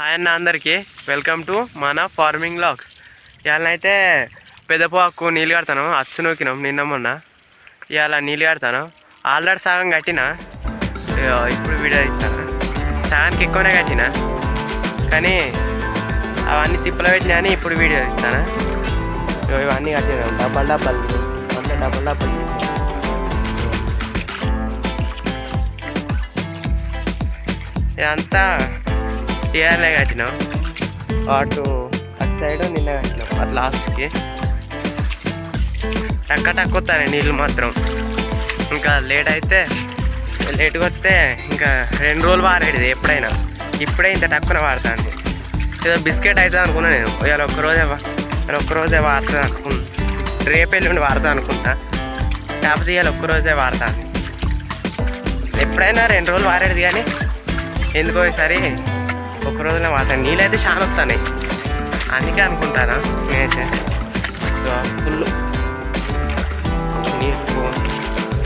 Hi అన్న అందరికీ. Welcome to మన ఫార్మింగ్ లాక్ ఇవాళనైతే అయితే పెద్దపోకు నీళ్ళు కడతాను అచ్చు నూకినాం నిన్న మొన్న. ఇవాళ నీళ్ళు కడతాను. ఆల్రెడీ సగం కట్టిన. ఇప్పుడు వీడియో ఇస్తాను సగానికి ఎక్కువనే కట్టిన. కానీ అవన్నీ తిప్పలు పెట్టినా అని ఇప్పుడు వీడియో ఇస్తాను ఇవన్నీ కట్టిన. డబ్బల్ డబ్బల్ అంతా డబ్బల్ డబ్బల్ ఇదంతా టీఆర్లే కట్టినాం. అటు అటు సైడ్ నిన్న కట్టినాం. అటు లాస్ట్కి. టక్క టక్క వస్తాయి నీళ్ళు మాత్రం. ఇంకా లేట్ అయితే లేట్గా వస్తే ఇంకా రెండు రోజులు వారేది ఎప్పుడైనా. ఇప్పుడే ఇంత టక్కున వాడుతుంది. ఏదో బిస్కెట్ అవుతుంది అనుకున్నా నేను. ఇవాళ ఒక్కరోజే ఇవాళ ఒక్కరోజే వాడుతుంది అనుకున్నా. రేపు ఎల్లుండి వాడతా అనుకుంటా. కాకపోతే ఇవాళ ఒక్కరోజే వాడతాను. ఎప్పుడైనా రెండు రోజులు వారేది కానీ ఎందుకో ఈసారి ఒక రోజులో వాడతాను నీళ్ళైతే చాలా వస్తాయి అందుకే అనుకుంటానా? నేనైతే. ఫుల్ నీళ్ళు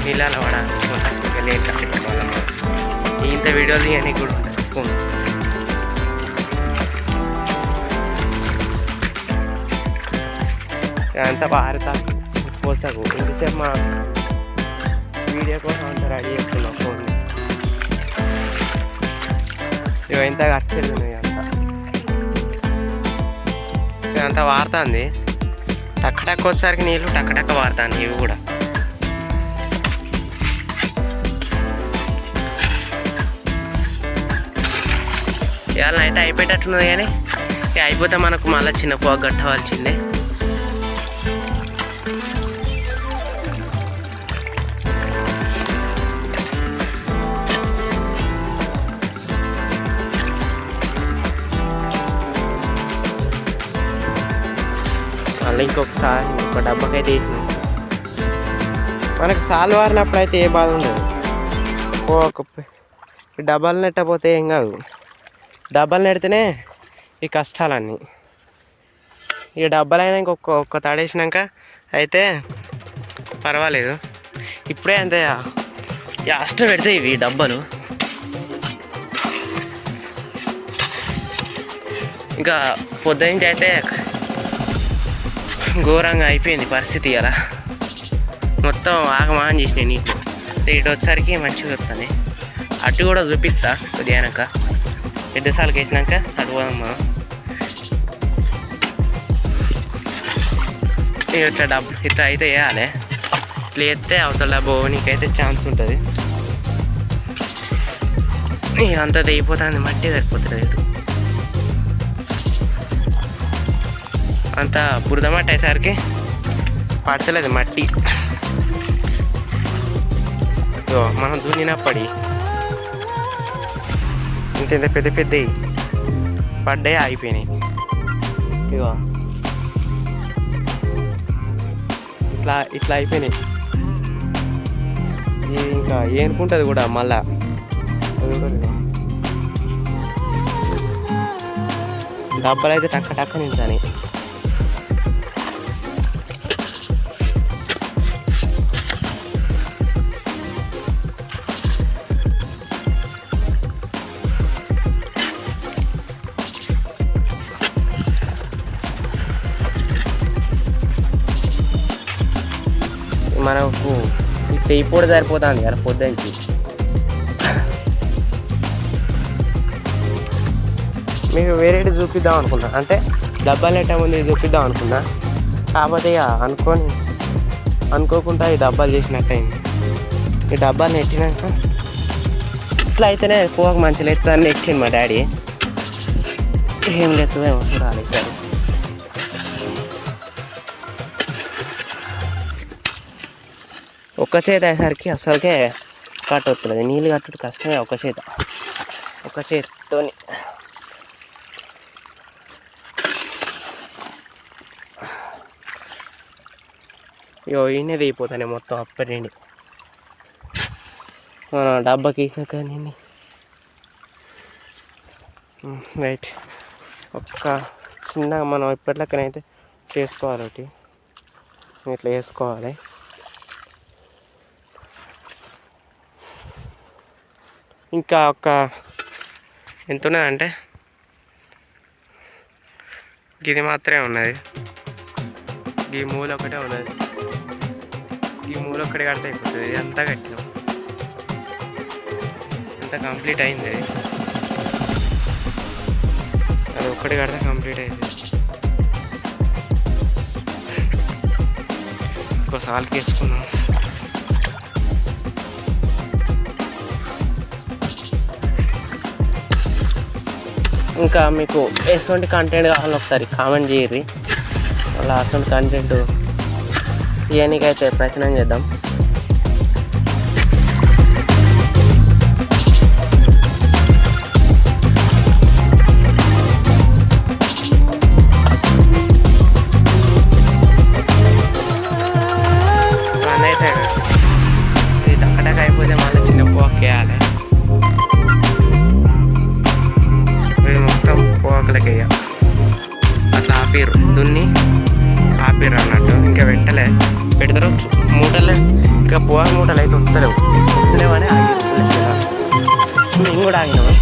నీళ్ళలో వాడాలి ఇంకా లేట్ ఇంత వీడియోలు అని కూడా ఉంటాయి అంత అంతా పారుతా. పోసాకు ఇంతసేపు మా వీడియో కోసం అంతా రెడీ చేస్తున్నాం ఇంత కట్టలేదు ఇదంతా. ఇదంతా వాడుతుంది. టక్క టక్క వచ్చేసరికి నీళ్ళు టక్క టక్క వాడుతాను ఇవి కూడా. ఇవాళ అయితే అయిపోయేటట్టున్నది కానీ ఇక అయిపోతే మనకు మళ్ళీ చిన్న పోగ కట్టవలసిందే ఇంకొకసారి ఇంకొక డబ్బాకైతే వేసినాం మనకు సాలు వారినప్పుడు అయితే ఏ బాధ ఉండదు. ఒక డబ్బాలు నెట్టపోతే ఏం కాదు. డబ్బాలు నెడితేనే ఈ కష్టాలన్నీ. ఈ డబ్బాలైనా ఇంకొక ఒక్క తడేసినాక అయితే పర్వాలేదు. ఇప్పుడే అంతే లాస్ట్ పెడితే ఇవి డబ్బాలు. ఇంకా పొద్దునుంచి అయితే ఘోరంగా అయిపోయింది పరిస్థితి అలా మొత్తం ఆగమాగం చేసినాయి నీకు ఇటు వచ్చేసరికి మంచిగా వస్తుంది. అటు కూడా చూపిస్తా ఉదయానక వెనక రెండు వేసినాక అటు పోదాం మనం. ఇట్లా డబ్బు ఇట్లా అయితే వేయాలి. ఇట్లా వేస్తే అవతల డబ్బు నీకైతే ఛాన్స్ ఉంటుంది. ఇక అంతా తెగిపోతుంది మట్టి సరిపోతుంది అంత బురద మట్టేసరికి అయ్యేసరికి పడతలేదు మట్టి. మనం దున్నినప్పటి. ఇంత ఇంత పెద్ద పెద్దవి పడ్డాయి ఆగిపోయినాయి. ఇగో ఇట్లా ఇట్లా అయిపోయినాయి. ఇది ఇంకా ఏనుకుంటుంది కూడా మళ్ళా. డబ్బలు అయితే టక్క టక్క నింటాయి మనకు ఈ తెయిపోడు సరిపోతుంది కదా పొద్దుకి మీకు వేరేటి చూపిద్దాం అనుకున్నా? అంటే డబ్బాలు ఎట్ట ముందు చూపిద్దాం అనుకున్నా. కాకపోతే ఇక అనుకొని అనుకోకుండా ఈ డబ్బాలు చేసినట్టయింది. ఈ డబ్బాలు నెట్టినాక ఇట్లా అయితేనే పోక మంచిగా ఎత్తుందని నెట్టింది మా డాడీ. ఏం లేతుందో చూడాలి ఒక్క చేత అయ్యేసరికి అసలుకే కట్ వస్తుంది నీళ్ళు కట్టుడు కష్టమే ఒక చేత. ఒక చేతితోని. ఇగో ఈయనే దిగిపోతానే మొత్తం అప్పటి మన డబ్బాకి వేసాక నేను రైట్. ఒక్క చిన్నగా మనం ఇప్పటిలక్కనైతే చేసుకోవాలి ఒకటి. ఇట్లా వేసుకోవాలి ఇంకా ఒక ఎంత ఉన్నదంటే ఇది మాత్రమే ఉన్నది. ఈ మూల ఒకటే ఉన్నది. ఈ మూల ఒక్కటి కడితే అయిపోతుంది. ఇది అంతా కట్టినాం. అంతా కంప్లీట్ అయింది. అది. అది ఒక్కటి కడితే కంప్లీట్ అయింది. ఇంకో సాల్కి వేసుకున్నాం ఇంకా మీకు ఎటువంటి కంటెంట్ కావాలో ఒకసారి కామెంట్ చేయర్రి అలా అసలు కంటెంట్ తీయనికైతే ప్రయత్నం చేద్దాం. పోకలకి అట్లా ఆపిరు దున్ని ఆపిరు అన్నట్టు. ఇంకా పెట్టలే. పెడతారు. మూటలే. ఇంకా పోక మూటలు అయితే వస్తలేవు వస్తలేవని మేము కూడా ఆగినాము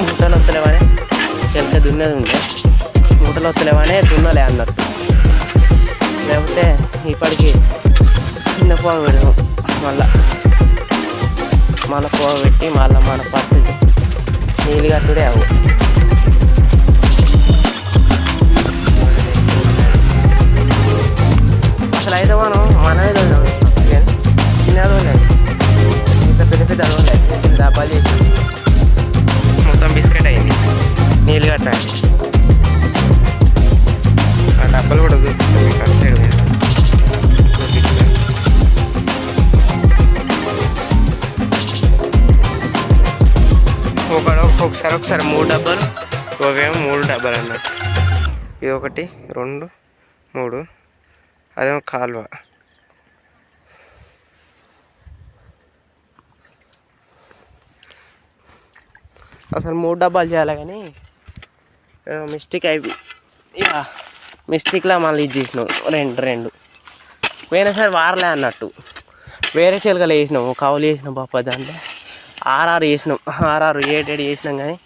మూటలు వస్తలేవని చెలక దున్నేది ఉండే. మూటలు వస్తలేవని దున్నలే అన్నట్టు. లేకపోతే ఇప్పటికి చిన్న పోగ పెడదాం. మళ్ళా. మన పోగ పెట్టి మళ్ళీ మన పరిస్థితి నీళ్ళు కట్టుడే అవు అసలు అయితే మనం మన తోలాం కానీ చిన్నది ఇంత పెద్ద పెద్ద తోలాం చిన్న చిన్న డబ్బాలు చేసి మొత్తం బిస్కెట్ అయింది. నీళ్ళు కట్టాలి. ఆ డబ్బాలు కూడా మీకు అటు సైడ్ మీద. ఒక ఒకసారి ఒకసారి మూడు డబ్బాలు ఒకేమో మూడు డబ్బాలు అన్నట్టు. ఇది ఒకటి రెండు మూడు. అదేమో కాలువ. అసలు మూడు డబ్బాలు చేయాలి కానీ మిస్టేక్ అయిపోయి ఇక మిస్టేక్లా మళ్ళీ ఇది చేసినాం. రెండు రెండు. పోయినసారి వారలే అన్నట్టు. వేరే చిలకలు వేసినాము కవులు వేసినాం పాప దాంట్లో. ఆర్ఆర్ వేసినాం ఆర్ఆర్ ఏటేడు వేసినాం కానీ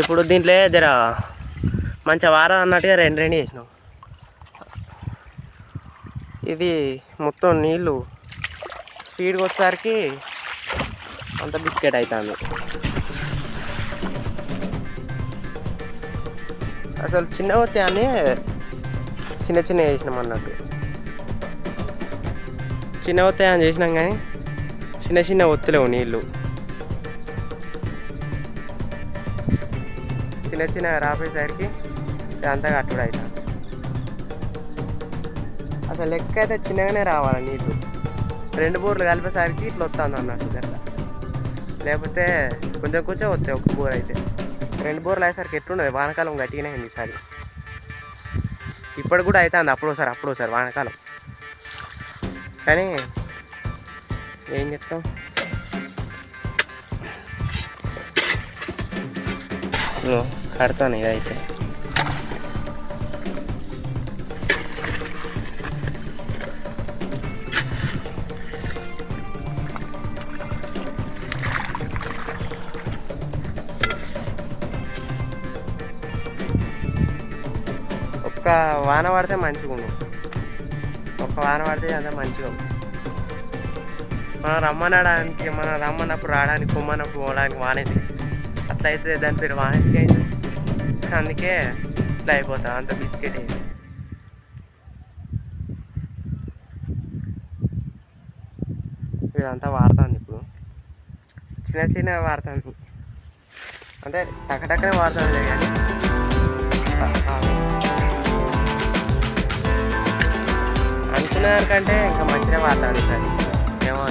ఇప్పుడు దీంట్లో జర మంచిగా వారం అన్నట్టుగా రెండు రెండు వేసినాం. ఇది మొత్తం నీళ్ళు. స్పీడ్గా వచ్చేసరికి అంత బిస్కెట్ అవుతుంది అసలు చిన్న అని చిన్న చిన్న చేసినాం అన్నట్టు. చిన్న అని చేసినాం కానీ చిన్న చిన్న ఒత్తులేవు నీళ్ళు. చిన్న చిన్న రాపేసరికి అంతగా అట్టుడు అవుతుంది అసలు లెక్క అయితే చిన్నగానే రావాలి నీళ్ళు రెండు బోర్లు కలిపేసరికి ఇట్లా వస్తుంది అన్నట్టు అట్లా లేకపోతే కొంచెం కొంచెం వస్తాయి ఒక బోర్ అయితే. రెండు బోర్లు అయ్యేసరికి ఎట్లున్నది వానకాలం గట్టిగానే ఉంది ఈసారి. ఇప్పుడు కూడా అవుతుంది అప్పుడు ఒకసారి అప్పుడు ఒకసారి వానకాలం. కానీ ఏం చెప్తాం? ఇదిగో కడతాను ఇదైతే. వాన పడితే మంచిగా ఉండు. ఒక వాన పడితే అంత మంచిగా మనం రమ్మనడానికి మనం రమ్మన్నప్పుడు రావడానికి కుమ్మన్నప్పుడు పోవడానికి వానేది అట్లా అయితే దాని పేరు వానేది అయింది. అందుకే ఇట్లా అయిపోతా అంత బిస్కెట్ అయింది ఇదంతా వాడుతుంది ఇప్పుడు. చిన్న చిన్న వాడుతుంది. అంటే టక్కటక్కనే వాడుతుంది కానీ. అనుకున్న దానికంటే ఇంకా మంచిగా వాతావరణం సార్. ఏమో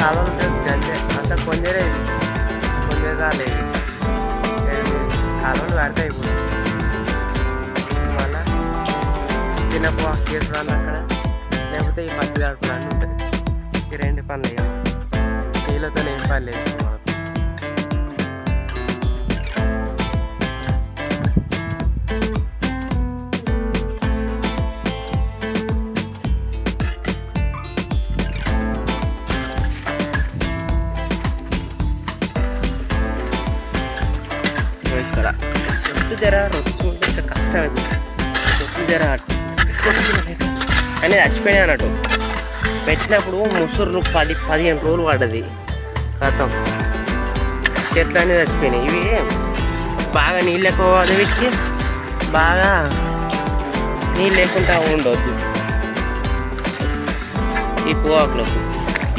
చాలా ఉంటుంది అంతే అంత కొందరే కొందరు రాలేదు ఎనిమిది కాలువలు పడతాయి ఇప్పుడు మళ్ళా చిన్నపు కేసు రాను అక్కడ లేకపోతే ఈ పత్తి దాడుకున్నాను ఉంటుంది ఈ రెండు పనులు ఇక నీళ్ళతో ఏం పని లేదు అని చచ్చిపోయినాయి అన్నట్టు. పెట్టినప్పుడు ముసురులు పది పదిహేను రోజులు పడ్డది. కథం. చెట్లు అనేది చచ్చిపోయినాయి. ఇవి బాగా నీళ్ళు ఎక్కువ అదివిచ్చి బాగా నీళ్ళు లేకుండా ఉండొద్దు. ఈ పువ్వాకులకు.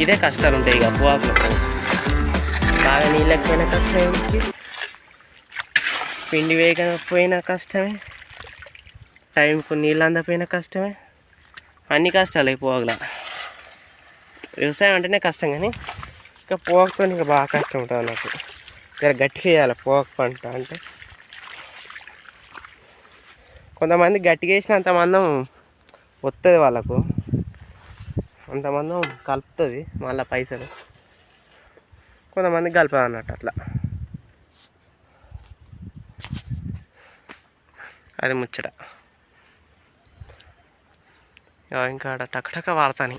ఇదే కష్టాలు ఉంటాయి ఇక పువ్వాకులకు. బాగా నీళ్ళు ఎక్కువైనా కష్టం పిండి వేయకపోయినా కష్టమే. టైంకు నీళ్ళు అందకపోయినా కష్టమే. అన్ని కష్టాలు అయిపోగల వ్యవసాయం అంటేనే కష్టం కానీ ఇంకా పోగతో ఇంకా బాగా కష్టం ఉంటుంది నాకు. జర గట్టిగా వేయాలి పోక పంట అంటే. కొంతమంది గట్టిగా వేసిన అంత మందం వస్తుంది వాళ్ళకు. అంతమందం కలుపుతుంది మళ్ళీ పైసలు. కొంతమంది కలపదు అన్నట్టు అట్లా. అది ముచ్చట. ఇంకా టకటక టక్ వాడతాని